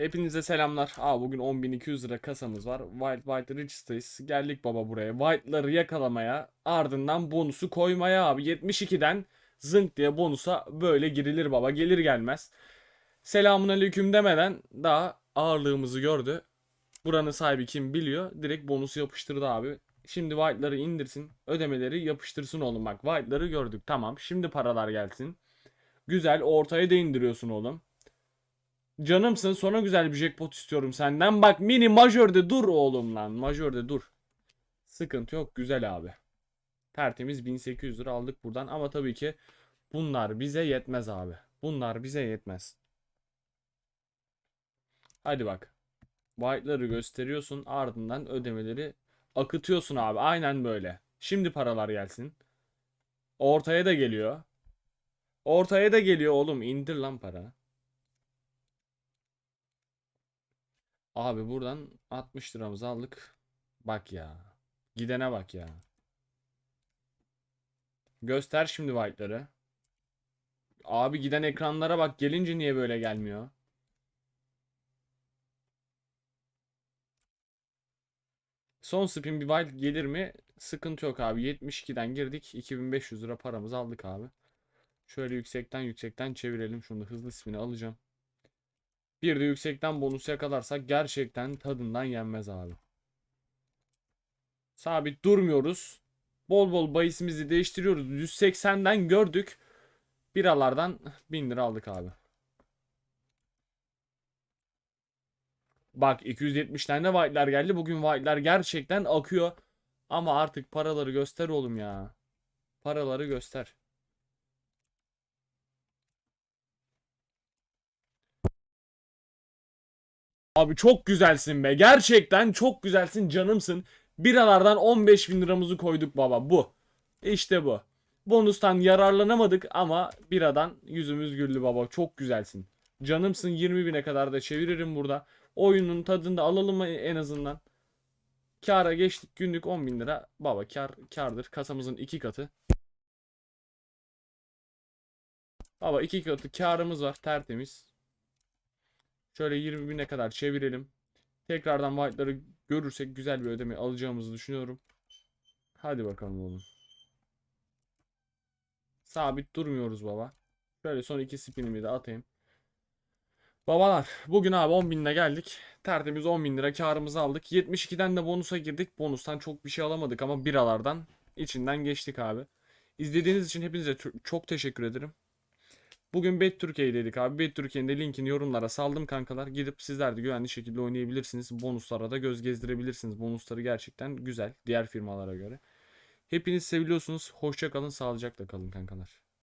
Hepinize selamlar. Aa bugün 10.200 lira kasamız var. Wild Wild Rich'teyiz. Geldik baba buraya. Wild'ları yakalamaya, ardından bonusu koymaya abi. 72'den zınk diye bonusa böyle girilir baba. Gelir gelmez. Selamun aleyküm demeden daha ağırlığımızı gördü. Buranın sahibi kim biliyor. Direkt bonusu yapıştırdı abi. Şimdi Wild'ları indirsin. Ödemeleri yapıştırsın oğlum bak. Wild'ları gördük tamam. Şimdi paralar gelsin. Güzel ortaya da indiriyorsun oğlum. Canımsın sonra güzel bir jackpot istiyorum senden. Bak mini majörde dur oğlum lan. Majörde dur. Sıkıntı yok güzel abi. Tertemiz 1800 lira aldık buradan ama tabii ki bunlar bize yetmez abi. Bunlar bize yetmez. Hadi bak. White'ları gösteriyorsun ardından ödemeleri akıtıyorsun abi. Aynen böyle. Şimdi paralar gelsin. Ortaya da geliyor. Ortaya da geliyor oğlum. indir lan para. Abi buradan 60 liramızı aldık. Bak ya. Gidene bak ya. Göster şimdi white'ları. Abi giden ekranlara bak. Gelince niye böyle gelmiyor? Son spin bir white gelir mi? Sıkıntı yok abi. 72'den girdik. 2500 lira paramızı aldık abi. Şöyle yüksekten yüksekten çevirelim. Şunu da hızlı spin'i alacağım. Bir de yüksekten bonus yakalarsak gerçekten tadından yenmez abi. Sabit durmuyoruz. Bol bol bahisimizi değiştiriyoruz. 180'den gördük. Biralardan 1000 lira aldık abi. Bak 270'ten de white'lar geldi. Bugün white'lar gerçekten akıyor. Ama artık paraları göster oğlum ya. Paraları göster. Abi çok güzelsin be. Gerçekten çok güzelsin canımsın. Biralardan 15 bin liramızı koyduk baba. Bu. İşte bu. Bonustan yararlanamadık ama biradan yüzümüz güldü baba. Çok güzelsin. Canımsın 20 bine kadar da çeviririm burada. Oyunun tadını da alalım mı en azından. Kara geçtik günlük 10 bin lira. Baba kar kardır. Kasamızın iki katı. Baba iki katı karımız var tertemiz. Şöyle 20 bine kadar çevirelim. Tekrardan white'ları görürsek güzel bir ödeme alacağımızı düşünüyorum. Hadi bakalım oğlum. Sabit durmuyoruz baba. Şöyle son iki spinimi de atayım. Babalar bugün abi 10 binle geldik. Tertemiz 10 bin lira karımızı aldık. 72'den de bonusa girdik. Bonustan çok bir şey alamadık ama biralardan içinden geçtik abi. İzlediğiniz için hepinize çok teşekkür ederim. Bugün Bet Türkiye dedik abi. Bet Türkiye'nin de linkini yorumlara saldım kankalar. Gidip sizler de güvenli şekilde oynayabilirsiniz. Bonuslara da göz gezdirebilirsiniz. Bonusları gerçekten güzel diğer firmalara göre. Hepiniz seviliyorsunuz. Hoşça kalın, sağlıcakla kalın kankalar.